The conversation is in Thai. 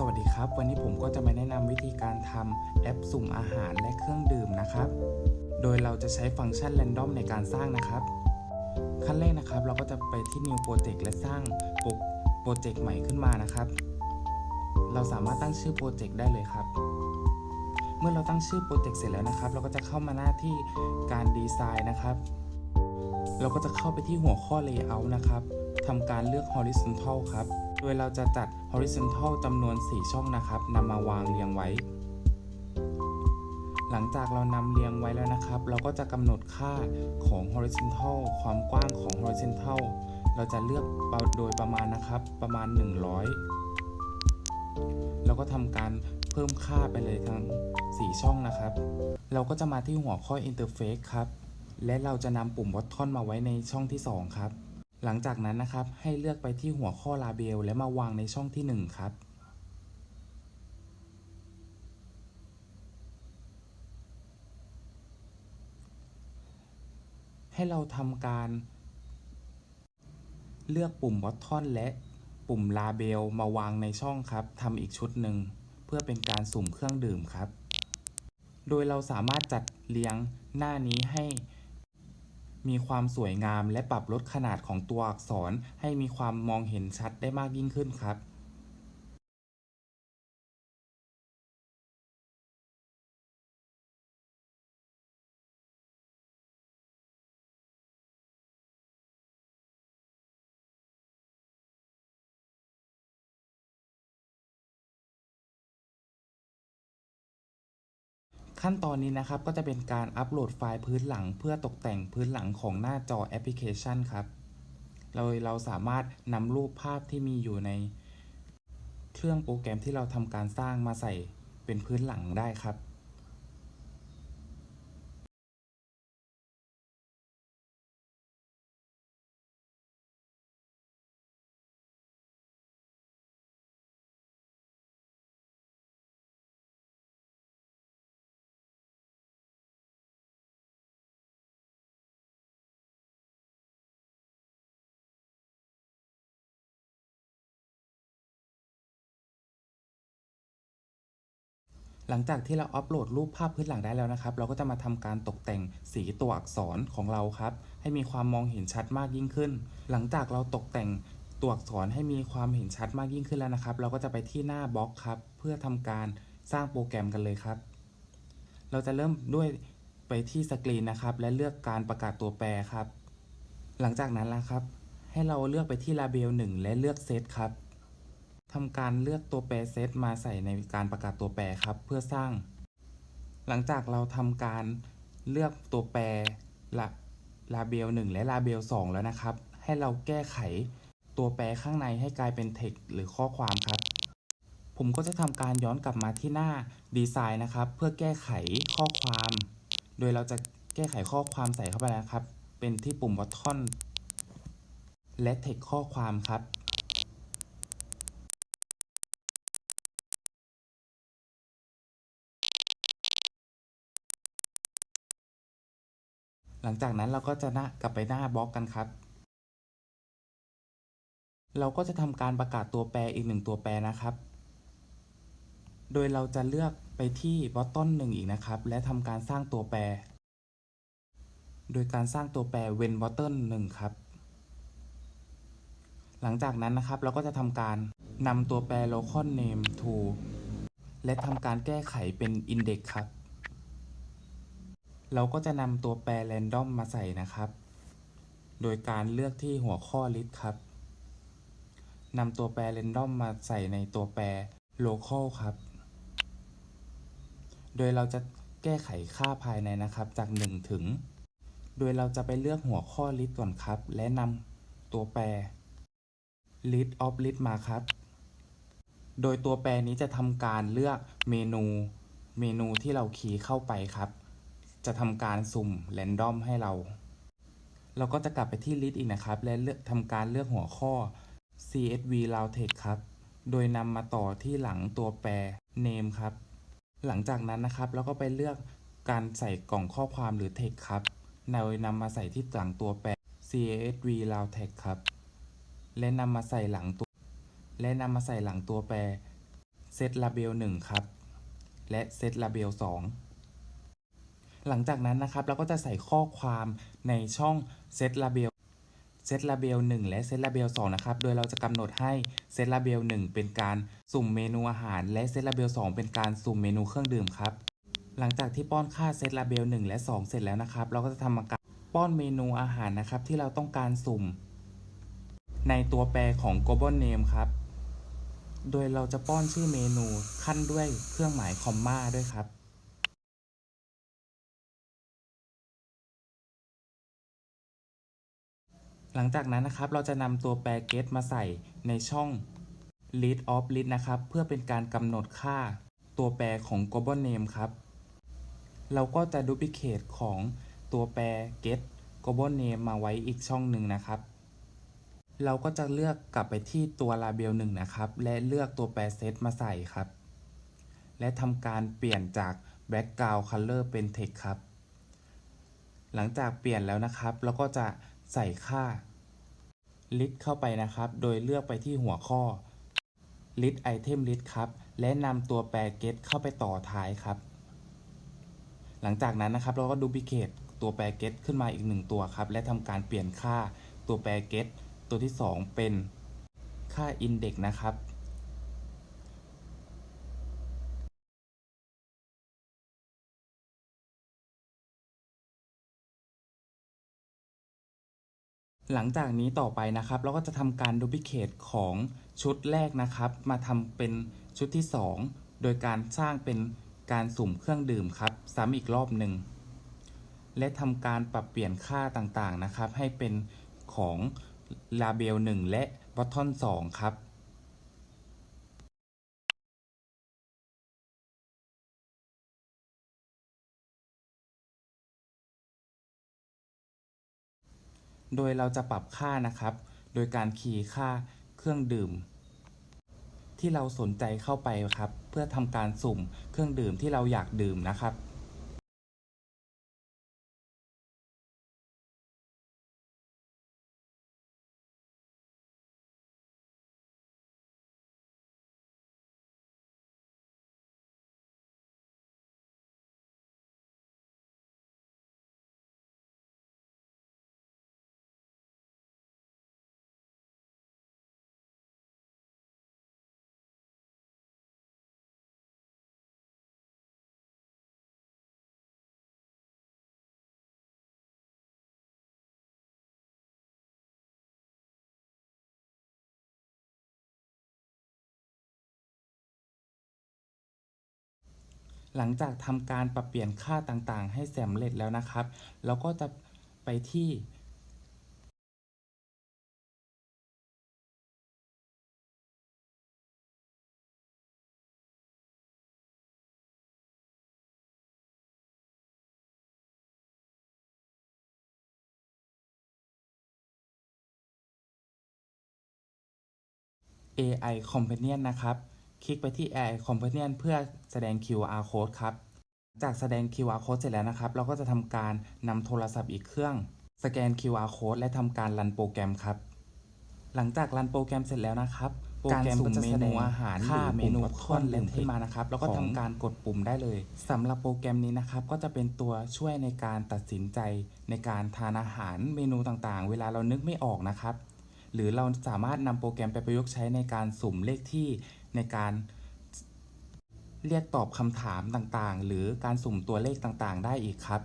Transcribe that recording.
สวัสดีครับ วันนี้ผมก็จะมาแนะนำวิธีการทำแอปสุ่มอาหารและเครื่องดื่มนะครับ โดยเราจะใช้ฟังก์ชัน Random ในการสร้างนะครับ ขั้นแรกนะครับ เราก็จะไปที่ New Project และสร้างโปรเจกต์ใหม่ขึ้นมานะครับ เราสามารถตั้งชื่อโปรเจกต์ได้เลยครับ เมื่อเราตั้งชื่อโปรเจกต์เสร็จแล้วนะครับ เราก็จะเข้ามาหน้าที่การดีไซน์นะครับ เราก็จะเข้าไปที่หัวข้อ Layout นะครับทำการเลือก Horizontal ครับ ยเราจะจัด Horizontal จำนวน 4 ช่องนะครับนำมาวางเรียงไว้ หลังจากเรานำเรียงไว้แล้วนะครับ เราก็จะกำหนดค่าของ Horizontal ความกว้างของ Horizontal เราจะเลือกโดยประมาณนะครับประมาณ 100 แล้วก็ทำการเพิ่มค่าไปเลยทั้ง 4 ช่องนะครับ เราก็จะมาที่หัวข้อ Interface ครับ และเราจะนำปุ่ม Button มาไว้ในช่องที่ 2 ครับ หลังจากนั้นนะครับให้เลือกไปที่หัวข้อ Label และมาวางในช่องที่ 1 ครับ ให้เราทำการ เลือกปุ่ม Button และปุ่ม Label มาวางในช่องครับทำอีกชุดหนึ่ง เพื่อเป็นการสุ่มเครื่องดื่มครับ โดยเราสามารถจัดเรียงหน้านี้ให้ มีความสวยงามและปรับลดขนาดของตัวอักษรให้มีความมองเห็นชัดได้มากยิ่งขึ้นครับ ขั้นตอนนี้นะครับก็จะเป็นการอัปโหลดไฟล์พื้นหลัง เพื่อตกแต่งพื้นหลังของหน้าจอแอปพลิเคชันครับเราเราสามารถนำรูปภาพที่มีอยู่ใน เครื่องโปรแกรมที่เราทำการสร้างมาใส่เป็นพื้นหลังได้ครับ หลังจากที่เราอัปโหลดรูปภาพพื้นหลังได้แล้วนะครับ เราก็จะมาทำการตกแต่งสีตัวอักษรของเราครับ ให้มีความมองเห็นชัดมากยิ่งขึ้น หลังจากเราตกแต่งตัวอักษรให้มีความเห็นชัดมากยิ่งขึ้นแล้วนะครับ เราก็จะไปที่หน้าบล็อกครับ เพื่อทำการสร้างโปรแกรมกันเลยครับ เราจะเริ่มด้วยไปที่สกรีนนะครับ และเลือกการประกาศตัวแปรครับ หลังจากนั้นนะครับ ให้เราเลือกไปที่ Label 1และเลือกเซตครับ ทำการเลือกตัวแปรเซตมาใส่ในการประกาศตัวแปรครับ เพื่อสร้าง หลังจากเราทำการเลือกตัวแปรละลาเบล1และลาเบล2แล้วนะครับ ให้เราแก้ไขตัวแปรข้างในให้กลายเป็น text หรือข้อความครับ ผมก็จะทำการย้อนกลับมาที่หน้าดีไซน์นะครับ เพื่อแก้ไขข้อความ โดยเราจะแก้ไขข้อความใส่เข้าไปนะครับ เป็นที่ปุ่ม button และ text ข้อความครับ หลังจากนั้นเราก็จะน้ากลับไปหน้าบล็อกกันครับ เราก็จะทำการประกาศตัวแปรอีกหนึ่งตัวแปรนะครับ โดยเราจะเลือกไปที่ button 1อีกนะครับ และทำการสร้างตัวแปร โดยการสร้างตัวแปร when button 1ครับ หลังจากนั้นนะครับเราก็จะทำการนำตัวแปร local name to และทำการแก้ไขเป็น index ครับ เราก็จะนำตัวแปร random มาใส่นะครับ โดยการเลือกที่หัวข้อ list ครับนำตัวแปร random มาใส่ในตัวแปร local ครับ โดยเราจะแก้ไขค่าภายในนะครับ จาก 1 ถึง โดยเราจะไปเลือกหัวข้อ list ก่อนครับ และนำตัวแปร list of list มาครับ โดยตัวแปรนี้จะทำการเลือกเมนู เมนูที่เราคีย์เข้าไปครับ จะทำการสุ่ม random ให้เรา เราก็จะกลับไปที่ list อีกนะครับ และเลือกทำการเลือกหัวข้อ csv r o u t e x t ครับ โดยนำมาต่อที่หลังตัวแปร name ครับ หลังจากนั้นนะครับเราก็ไปเลือกการใส่กล่องข้อความหรือ text ครับโดยนำมาใส่ที่หลังตัวแปร csv r o u t e x t ครับ และนำมาใส่หลังตัว และนำมาใส่หลังตัวแปร set label 1 ครับ และ set label 2 หลังจากนั้นนะครับเราก็จะใส่ข้อความในช่อง set label set label 1 และ set label 2 นะครับ โดยเราจะกำหนดให้ set label 1 เป็นการสุ่มเมนูอาหาร และ set label 2 เป็นการสุ่มเมนูเครื่องดื่มครับ หลังจากที่ป้อนค่า set label 1 และ 2 เสร็จแล้วนะครับ เราก็จะทำการป้อนเมนูอาหารนะครับ ที่เราต้องการสุ่ม ในตัวแปรของ global name ครับ โดยเราจะป้อนชื่อเมนูขั้นด้วยเครื่องหมายคอมมาด้วยครับ หลังจากนั้นนะครับเราจะนำตัวแปร get มาใส่ในช่อง list of list นะครับ เพื่อเป็นการกำหนดค่าตัวแปรของ global name ครับ เราก็จะ duplicate ของตัวแปร get global name มาไว้อีกช่องหนึ่งนะครับ เราก็จะเลือกกลับไปที่ตัว label 1นะครับ และเลือกตัวแปร set มาใส่ครับ และทำการเปลี่ยนจาก background color เป็น text ครับ หลังจากเปลี่ยนแล้วนะครับ เราก็จะ ใส่ค่า list เข้าไปนะครับ โดยเลือกไปที่หัวข้อ list item list ครับ และนำตัวแปร get เข้าไปต่อท้ายครับ หลังจากนั้นนะครับเราก็ดูพิเคตตัวแปร get ขึ้นมาอีกหนึ่งตัวครับ และทำการเปลี่ยนค่าตัวแปร get ตัวที่ 2 เป็นค่า index นะครับ หลังจากนี้ต่อไปนะครับ เราก็จะทำการดูพิเคตของชุดแรกนะครับ มาทำเป็นชุดที่ 2 โดยการสร้างเป็นการสุ่มเครื่องดื่มครับ ซ้ำอีกรอบหนึ่ง และทำการปรับเปลี่ยนค่าต่างๆนะครับ ให้เป็นของลาเบล 1 และบอททอน2ครับ โดยเราจะปรับค่านะครับ โดยการคีย์ค่าเครื่องดื่ม ที่เราสนใจเข้าไปครับ เพื่อทำการสุ่มเครื่องดื่มที่เราอยากดื่มนะครับ หลังจากทำการปรับเปลี่ยนค่าต่างๆ ให้สำเร็จแล้วนะครับ เราก็จะไปที่ AI Companion นะครับ คลิกไปที่ AI Companion เพื่อแสดง QR code ครับ จากแสดง QR code เสร็จแล้วนะครับ เราก็จะทำการนำโทรศัพท์อีกเครื่อง สแกน QR code และทำการรันโปรแกรมครับ หลังจากรันโปรแกรมเสร็จแล้วนะครับโปรแกรมก็จะแสดงอาหารค่าเมนูข้อนเล่นขึ้นมานะครับ แล้วก็ทำการกดปุ่มได้เลยสำหรับโปรแกรมนี้นะครับ ก็จะเป็นตัวช่วยในการตัดสินใจในการทานอาหารเมนูต่างๆ เวลาเรานึกไม่ออกนะครับ หรือเราสามารถนำโปรแกรมไปประยุกต์ใช้ในการสุ่มเลขที่ ในการเรียกตอบคำถามต่างๆ หรือการสุ่มตัวเลขต่างๆ ได้อีกครับ